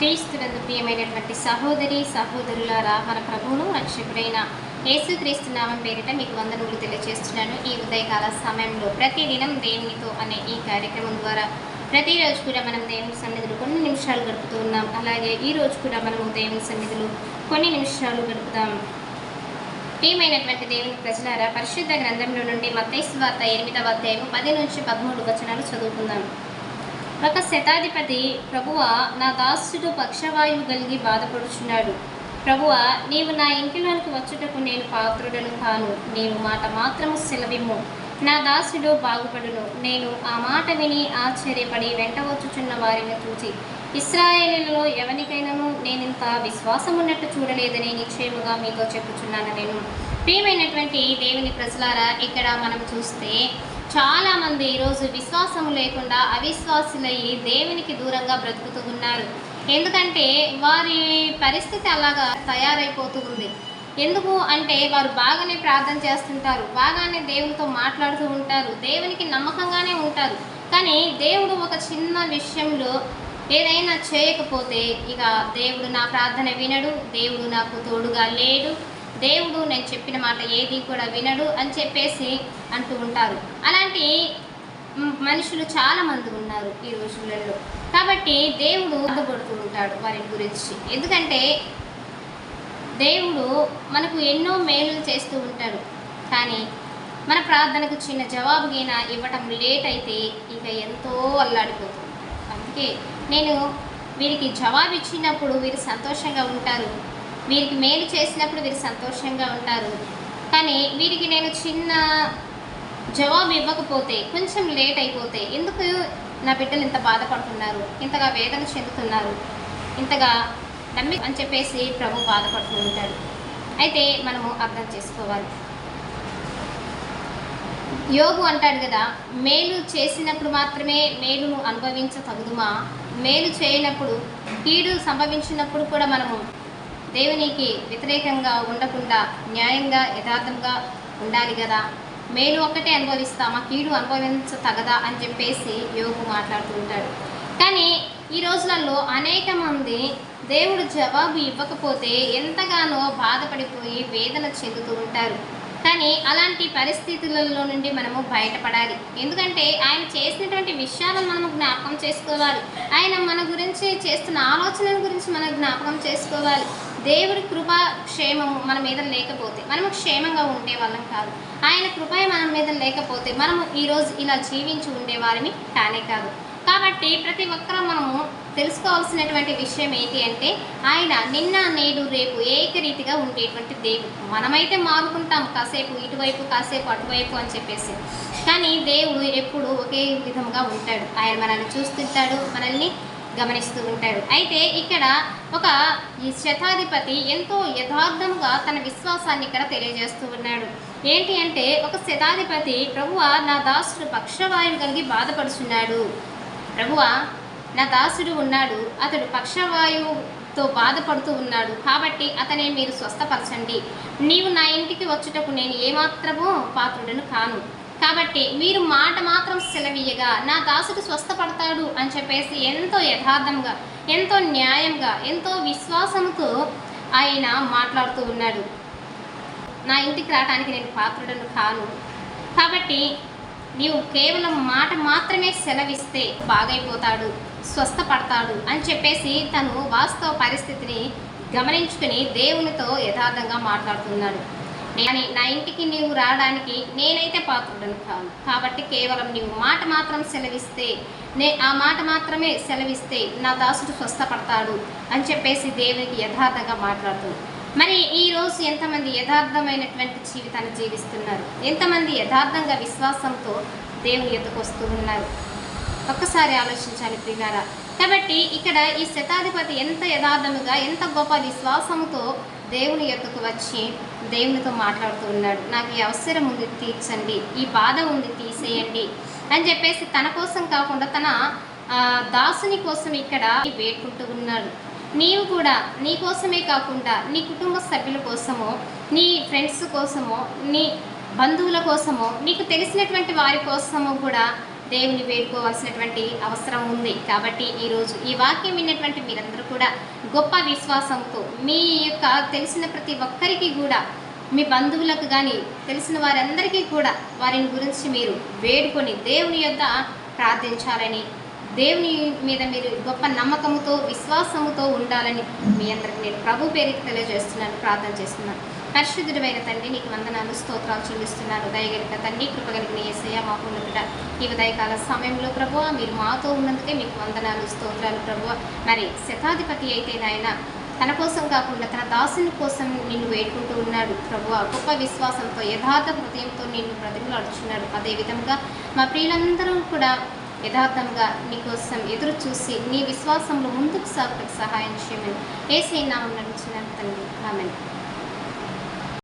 క్రీస్తునందు ప్రియమైనటువంటి సహోదరి సహోదరులారా మన ప్రభువును రక్షకుడైన యేసుక్రీస్తు నామం పేరిట మీకు వందనములు తెలియజేస్తున్నాను. ఈ ఉదయకాల సమయంలో ప్రతిదినం దేవునితో అనే ఈ కార్యక్రమం ద్వారా ప్రతిరోజు కూడా మనం దేవుని సన్నిధులు కొన్ని నిమిషాలు గడుపుతూ ఉన్నాం. అలాగే ఈ రోజు కూడా మనము దేవుని సన్నిధులు కొన్ని నిమిషాలు గడుపుతాం. ప్రియమైనటువంటి దేవుని ప్రజలారా పరిశుద్ధ గ్రంథంలో నుండి మత్తైసు వార్త ఎనిమిదవ అధ్యాయం పది నుంచి పదమూడు వచనాలు చదువుకుందాం. ఒక శతాధిపతి ప్రభువ నా దాసుడు పక్షవాయువు కలిగి బాధపడుచున్నాడు. ప్రభువ నీవు నా ఇంటిలోనికి వచ్చుటకు నేను పాత్రుడను కాను. నీవు మాట మాత్రము సెలవిమ్ము. నా దాసుడు బాగుపడును. నేను ఆ మాట విని ఆశ్చర్యపడి వెంట వచ్చుచున్న వారిని చూచి ఇస్రాయేలీలలో ఎవరికైనాను నేనింత విశ్వాసం ఉన్నట్టు చూడలేదని నిశ్చయముగా మీతో చెప్పుచున్నాను నేను. ప్రియమైనటువంటి దేవుని ప్రజలారా ఇక్కడ మనం చూస్తే చాలామంది ఈరోజు విశ్వాసం లేకుండా అవిశ్వాసులయ్యి దేవునికి దూరంగా బ్రతుకుతూ ఉన్నారు. ఎందుకంటే వారి పరిస్థితి అలాగా తయారైపోతూ ఉంది. ఎందుకు అంటే వారు బాగానే ప్రార్థన చేస్తుంటారు బాగానే దేవునితో మాట్లాడుతూ ఉంటారు దేవునికి నమ్మకంగానే ఉంటారు. కానీ దేవుడు ఒక చిన్న విషయంలో ఏదైనా చేయకపోతే ఇక దేవుడు నా ప్రార్థన వినడు దేవుడు నాకు తోడుగా లేడు దేవుడు నేను చెప్పిన మాట ఏది కూడా వినడు అని చెప్పేసి అంటూ ఉంటారు. అలా ఇలాంటి మనుషులు చాలా మంది ఉన్నారు ఈ రోజులలో. కాబట్టి దేవుడు బాధపడుతూ ఉంటాడు వారి గురించి. ఎందుకంటే దేవుడు మనకు ఎన్నో మేలులు చేస్తూ ఉంటాడు. కానీ మన ప్రార్థనకు చిన్న జవాబు ఇవ్వటం లేట్ అయితే ఇక ఎంతో అల్లాడిపోతుంది అందుకే నేను వీరికి జవాబు ఇచ్చినప్పుడు వీరు సంతోషంగా ఉంటారు. వీరికి మేలు చేసినప్పుడు వీరు సంతోషంగా ఉంటారు. కానీ వీరికి నేను చిన్న జవాబు ఇవ్వకపోతే కొంచెం లేట్ అయిపోతే ఎందుకు నా బిడ్డలు ఇంత బాధపడుతున్నారు? ఇంతగా వేదన చెందుతున్నారు? ఇంతగా నమ్మి అని చెప్పేసి ప్రభు బాధపడుతూ ఉంటాడు అయితే మనము అర్థం చేసుకోవాలి. యోగు అంటాడు కదా మేలు చేసినప్పుడు మాత్రమే మేలును అనుభవించతగుదుమా? మేలు చేయనప్పుడు కీడు సంభవించినప్పుడు కూడా మనము దేవునికి వ్యతిరేకంగా ఉండకుండా న్యాయంగా యథార్థంగా ఉండాలి కదా? మేలు ఒక్కటే అనుభవిస్తామా కీడు అనుభవించ తగదా అని చెప్పేసి యోగు మాట్లాడుతూ ఉంటాడు. కానీ ఈ రోజులలో అనేక మంది దేవుడు జవాబు ఇవ్వకపోతే ఎంతగానో బాధపడిపోయి వేదన చెందుతూ ఉంటారు. కానీ అలాంటి పరిస్థితులలో నుండి మనము బయటపడాలి. ఎందుకంటే ఆయన చేసినటువంటి విషయాలను మనము జ్ఞాపకం చేసుకోవాలి. ఆయన మన గురించి చేస్తున్న ఆలోచనల గురించి మనం జ్ఞాపకం చేసుకోవాలి. దేవుడి కృప క్షేమము మన మీద లేకపోతే మనము క్షేమంగా ఉండే వాళ్ళం కాదు. ఆయన కృప మన మీద లేకపోతే మనము ఈరోజు ఇలా జీవించి ఉండేవారిని కానే కాదు. కాబట్టి ప్రతి ఒక్కరూ మనము తెలుసుకోవాల్సినటువంటి విషయం ఏంటి అంటే ఆయన నిన్న నేడు రేపు ఏకరీతిగా ఉండేటువంటి దేవుడు. మనమైతే మారుకుంటాం కాసేపు ఇటువైపు కాసేపు అటువైపు అని చెప్పేసి. కానీ దేవుడు ఎప్పుడు ఒకే విధంగా ఉంటాడు. ఆయన మనల్ని చూస్తుంటాడు మనల్ని గమనిస్తూ ఉంటాడు అయితే ఇక్కడ ఒక ఈ శతాధిపతి ఎంతో యథార్థంగా తన విశ్వాసాన్ని ఇక్కడ తెలియజేస్తూ ఉన్నాడు. ఏంటి అంటే ఒక శతాధిపతి ప్రభువ నా దాసుడు పక్షవాయువు కలిగి బాధపడుచున్నాడు. ప్రభువ నా దాసుడు ఉన్నాడు. అతడు పక్షవాయువుతో బాధపడుతూ ఉన్నాడు. కాబట్టి అతనే మీరు స్వస్థపరచండి. నీవు నా ఇంటికి వచ్చుటకు నేను ఏమాత్రమో పాత్రుడను కాను. కాబట్టి మీరు మాట మాత్రం సెలవీయగా నా దాసుడు స్వస్థపడతాడు అని చెప్పేసి ఎంతో యథార్థంగా ఎంతో న్యాయంగా ఎంతో విశ్వాసంతో ఆయన మాట్లాడుతూ ఉన్నాడు. నా ఇంటికి రావడానికి నేను పాత్రుడను కాను. కాబట్టి నీవు కేవలం మాట మాత్రమే సెలవిస్తే బాగైపోతాడు స్వస్థపడతాడు అని చెప్పేసి తను వాస్తవ పరిస్థితిని గమనించుకుని దేవునితో యథార్థంగా మాట్లాడుతున్నాడు. కానీ నా ఇంటికి నీవు రావడానికి నేనైతే పాత్రుడను కాను. కాబట్టి కేవలం నీవు మాట మాత్రం సెలవిస్తే నే ఆ మాట మాత్రమే సెలవిస్తే నా దాసుడు స్వస్థపడతాడు అని చెప్పేసి దేవునికి యథార్థంగా మాట్లాడుతుంది. మరి ఈరోజు ఎంతమంది యథార్థమైనటువంటి జీవితాన్ని జీవిస్తున్నారు? ఎంతమంది యథార్థంగా విశ్వాసంతో దేవుని ఎదుకొస్తూ ఉన్నారు? ఒక్కసారి ఆలోచించాలి ప్రియారా కాబట్టి ఇక్కడ ఈ శతాధిపతి ఎంత యథార్థముగా ఎంత గొప్ప విశ్వాసంతో దేవుని యొక్కకు వచ్చి దేవునితో మాట్లాడుతూ ఉన్నాడు. నాకు ఈ అవసరం ఉంది తీర్చండి. ఈ బాధ ఉంది తీసేయండి అని చెప్పేసి తన కోసం కాకుండా తన దాసుని కోసం ఇక్కడ వేడుకుంటూ ఉన్నాడు. నీవు కూడా నీ కోసమే కాకుండా నీ కుటుంబ సభ్యుల కోసమో నీ ఫ్రెండ్స్ కోసమో నీ బంధువుల కోసమో నీకు తెలిసినటువంటి వారి కోసమో కూడా దేవుని వేడుకోవాల్సినటువంటి అవసరం ఉంది. కాబట్టి ఈరోజు ఈ వాక్యం విన్నటువంటి మీరందరూ కూడా గొప్ప విశ్వాసంతో మీ యొక్క తెలిసిన ప్రతి ఒక్కరికి కూడా మీ బంధువులకు కానీ తెలిసిన వారందరికీ కూడా వారిని గురించి మీరు వేడుకొని దేవుని యొక్క ప్రార్థించాలని దేవుని మీద మీరు గొప్ప నమ్మకముతో విశ్వాసముతో ఉండాలని మీ అందరికి నేను ప్రభు పేరుకి తెలియజేస్తున్నాను ప్రార్థన చేస్తున్నాను. పరిశుద్ధుడమైన తండ్రి నీకు వందనాలు స్తోత్రాలు చెల్లిస్తున్నాను. దయగలిగిన తండ్రి కృపగలిగిన ఏసయ్య మా బిడ్డ ఈ ఉదయకాల సమయంలో ప్రభు మీరు మాతో ఉన్నందుకే మీకు వందనాలు స్తోత్రాలు ప్రభు మరి శతాధిపతి అయితే నాయన తన కోసం కాకుండా తన దాసుని కోసం నిన్ను వేడుకుంటూ ఉన్నాడు ప్రభు గొప్ప విశ్వాసంతో యథార్థ హృదయంతో నిన్ను బ్రతిమలాడుచున్నాడు. అదేవిధంగా మా ప్రియులందరూ కూడా యథార్థంగా నీకోసం ఎదురు చూసి నీ విశ్వాసంలో ముందుకు సాగుటకు సహాయం చేయమని ఏసే నామం నడిచిన తండ్రి. ఆమెను.